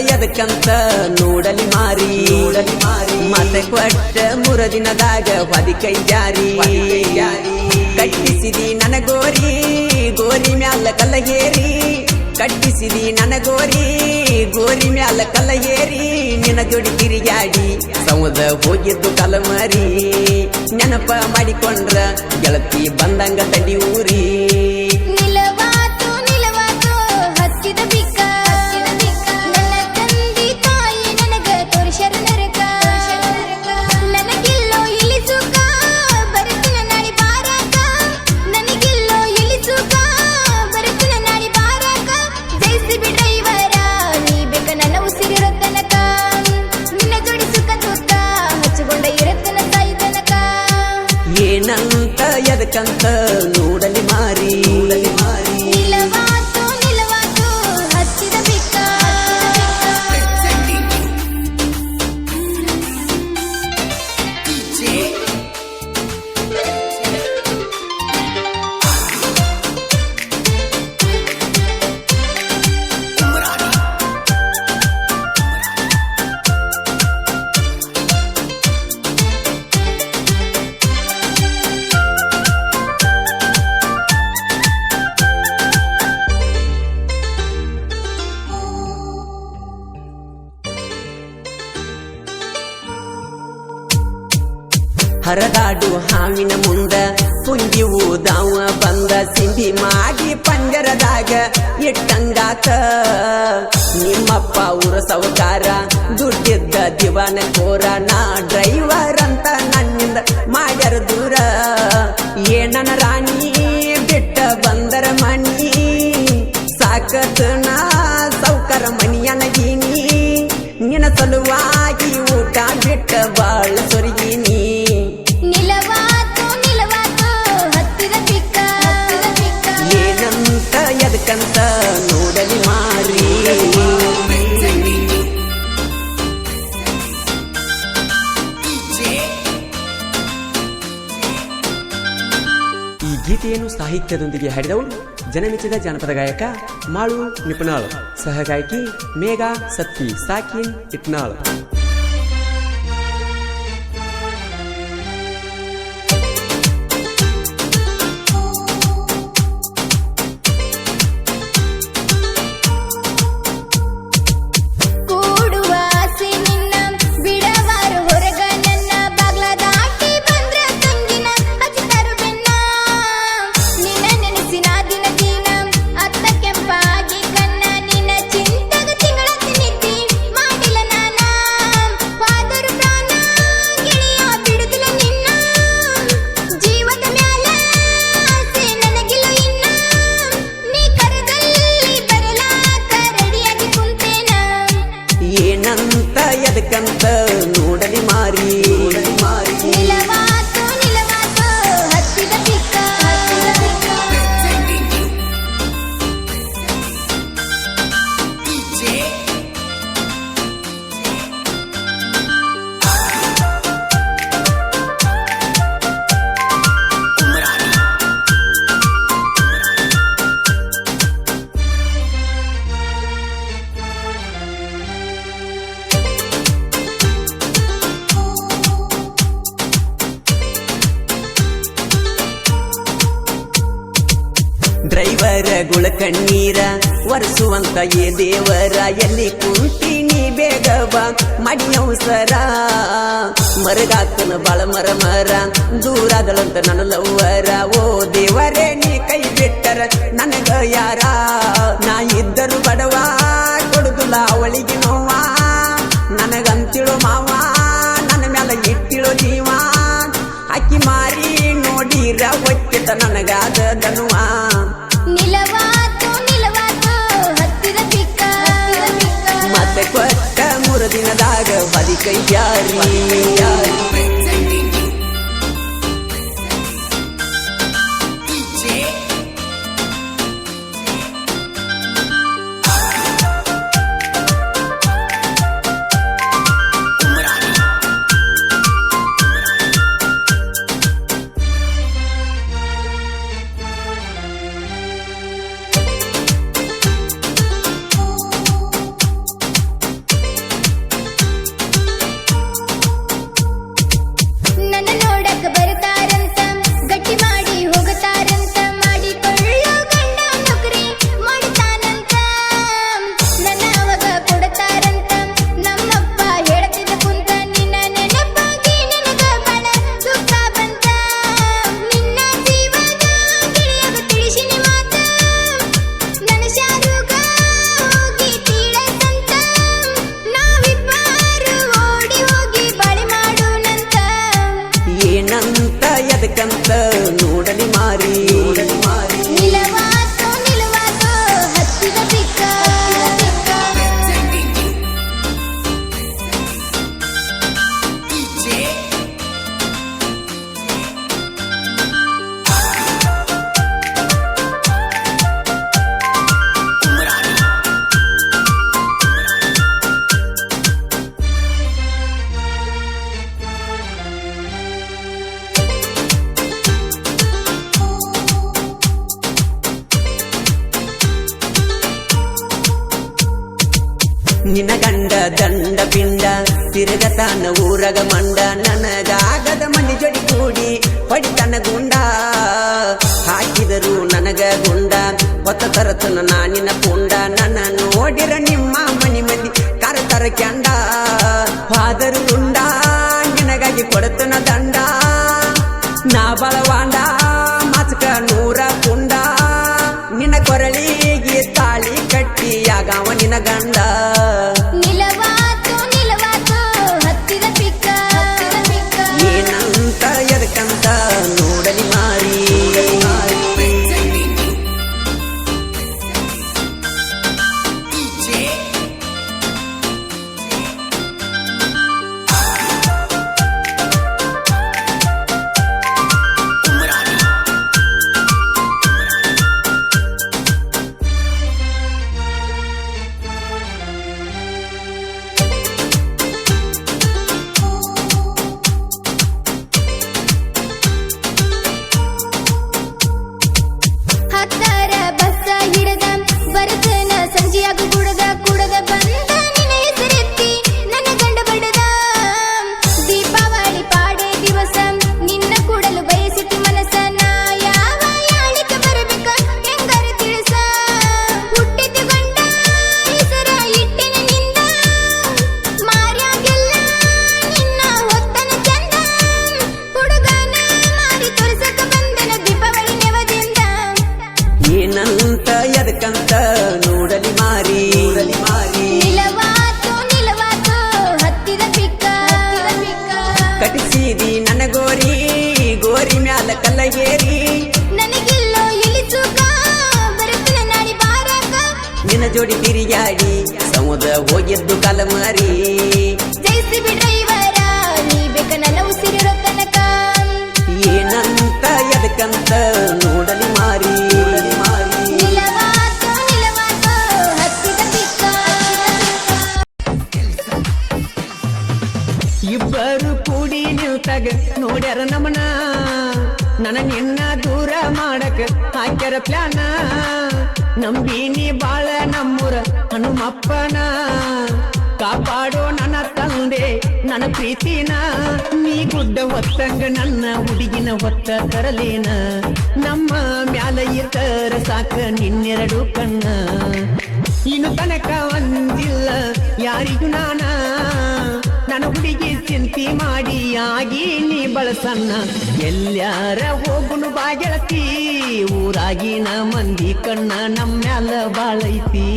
ಎದಕ್ಕಂತ ನೋಡಲಿ ಮಾರಿ. ನೋಡಲಿ ಮಾರಿ. ಮತ್ತೆ ಕೊಟ್ಟ ಮೂರ ದಿನದಾಗ ಹೊದಿ ಕೈ ಜಾರಿ. ಕಟ್ಟಿಸಿದಿ ನನ ಗೋರಿ ಗೋರಿ ಮ್ಯಾಲ ಕಲ್ಲಗೇರಿ ಕಟ್ಟಿಸಿದಿ ನನ ಗೋರಿ ಗೋರಿ ಮ್ಯಾಲ ಕಲಗೇರಿ ನಿನ್ನ ಜೋಡಿ ತಿರುಗಾಡಿ ಸೌದ ಹೋಗಿದ್ದು ಕಲಮರಿ. ನೆನಪ ಮಾಡಿಕೊಂಡ್ರ ಗೆಳತಿ ಬಂದಂಗ ತಡಿ ಊರಿ. ಏನಂತ ಹರದಾಡು ಹಾವಿನ ಮುಂದ ಪುಂಗಿ ಊದಾವ ಬಂದ ಸಿಂಧಿ ಮಾಡಿ ಪಂಜರದಾಗ ಇಟ್ಟಂಗಾತ. ನಿಮ್ಮಪ್ಪ ಊರ ಸೌಕಾರ, ದುಡ್ಡಿದ್ದ ದಿವಾನ ಕೋರ, ನಾ ಡ್ರೈವರ್ ಅಂತ ನನ್ನಿಂದ ಮಾಡ್ಯಾರ ದೂರ. ಏನನ ರಾಣಿ ಬಿಟ್ಟ ಬಂದರ ಈ ಗೀತೆಯನ್ನು ಸಾಹಿತ್ಯದೊಂದಿಗೆ ಹಾಡಿದವರು ಜನಮೆಚ್ಚಿದ ಜಾನಪದ ಗಾಯಕ ಮಾಳು ನಿಪುಣಾಳ್ ಸಹಗಾಯಕಿ ಮೇಘಾ ಸತ್ತಿ ಸಾಕಿನ್ ಇಟ್ನಾಳ್. ಗುಳ ಕಣ್ಣೀರ ಒರೆಸುವಂತ ಏ ದೇವರ, ಎಲ್ಲಿ ಕುಂತೀನಿ ಬೇಗ ಬಾ ಸರ ಮರಗಾತನ ಬಾಳ ಮರ ಮರ ದೂರಾಗಲಂತ ನನ್ನ ಲವ್ವರ. ಓ ದೇವರೇ, ನೀ ಕೈ ಬಿಟ್ಟರ ನನಗ ಯಾರ? ನಾ ಇದ್ದರು ಬಡವ, ಕೊಡುದಿಲ್ಲ ಅವಳಿಗೆ ನೋವ. ನನಗಂತಿಳು ಮಾವ, ನನ್ನ ಮ್ಯಾಲ ಇಟ್ಟಿಳು ಜೀವ. ಅಕ್ಕಿ ಮಾರಿ ನೋಡಿರ ಒಕ್ಕಿತ ನನಗಾದ ದನುವ ನಿಲವಾತು ನಿಲವಾತು ಹತ್ತಿದ ಬಿಕ್ಕ ಮತ್ತೆ ಕೊಟ್ಟ ಮೂರು ದಿನದಾಗ ಬದಿ ಕೈ ಯಾರಿ ಕಂತ ನೋಡಲಿ ಮಾರಿ. ನಿನ್ನ ಗಂಡ ದಂಡ ಪಿಂಡ ತಿರುಗ ತಾನ ಊರಗ ಮಂಡ, ನನಗಾಗದ ಮನಿ ಜೋಡಿ ಕೂಡಿ ಪಡಿತನ ಗುಂಡ. ಹಾಕಿದರು ನನಗ ಗುಂಡ, ಹೊತ್ತ ತರತನ ನಾನಿನ ಪುಂಡ. ನನ್ನ ನೋಡಿರ ನಿಮ್ಮ ಮನಿ ಮಂದಿ ಕರತರ ಕೆಂಡ. ಹಾದರು ಗುಂಡ, ನಿನಗಾಗಿ ಕೊಡತನ ದಂಡ. ನಾ ಬಲವಾಂಡ, ಮಾತುಕ ನೂರ ಕುಂಡ. ನಿನ್ನ ಕೊರಳಿಗೆ ತಾಳಿ ಕಟ್ಟಿಯಾಗವ ನಿನ್ನ ಗಂಡ ಮ್ಯಾಲ ಕಲ್ಲಗೇರಿ ನನಗಿಲ್ಲೋ ಇಳಿಸುಕ ಬರುತ್ತಿನ ನಾಡಿ ಬಾರಕ? ನಿನ್ನ ಜೋಡಿ ತಿರುಗಾಡಿ ಸಮುದ್ರ ಹೋಗಿದ್ದು ಕಲಮಾರಿ. ನನ್ನ ನಿನ್ನ ದೂರ ಮಾಡಕ ಹಾಕ್ಯಾರ ಪ್ಲಾನ ನಂಬಿನಿ ಬಾಳ ನಮ್ಮೂರ ಹನುಮಪ್ಪನ ಕಾಪಾಡೋ ನನ್ನ ತಂದೆ ನನ್ನ ಪ್ರೀತಿನ ನೀ ಗುಡ್ಡ ಹೊತ್ತಂಗ ನನ್ನ ಹುಡುಗಿನ ಹೊತ್ತ ತರಲೇನ ನಮ್ಮ ಮ್ಯಾಲ ಇತರ ಸಾಕ ನಿನ್ನೆರಡು ಕಣ್ಣ ಇನ್ನು ತನಕ ಒಂದಿಲ್ಲ ಯಾರಿಗೂ ನಾನ ನನ್ನ ಚಿಂತಿ ಮಾಡಿ ಆಗಿ ನೀ ಬಳಸನ್ನ. ಎಲ್ಲಾರ ಹೋಗುನು ಬಾಗೆಳತಿ ಊರಾಗಿನ ಮಂದಿ ಕಣ್ಣ ನಮ್ಮ ಮ್ಯಾಲ ಬಾಳೈತಿ.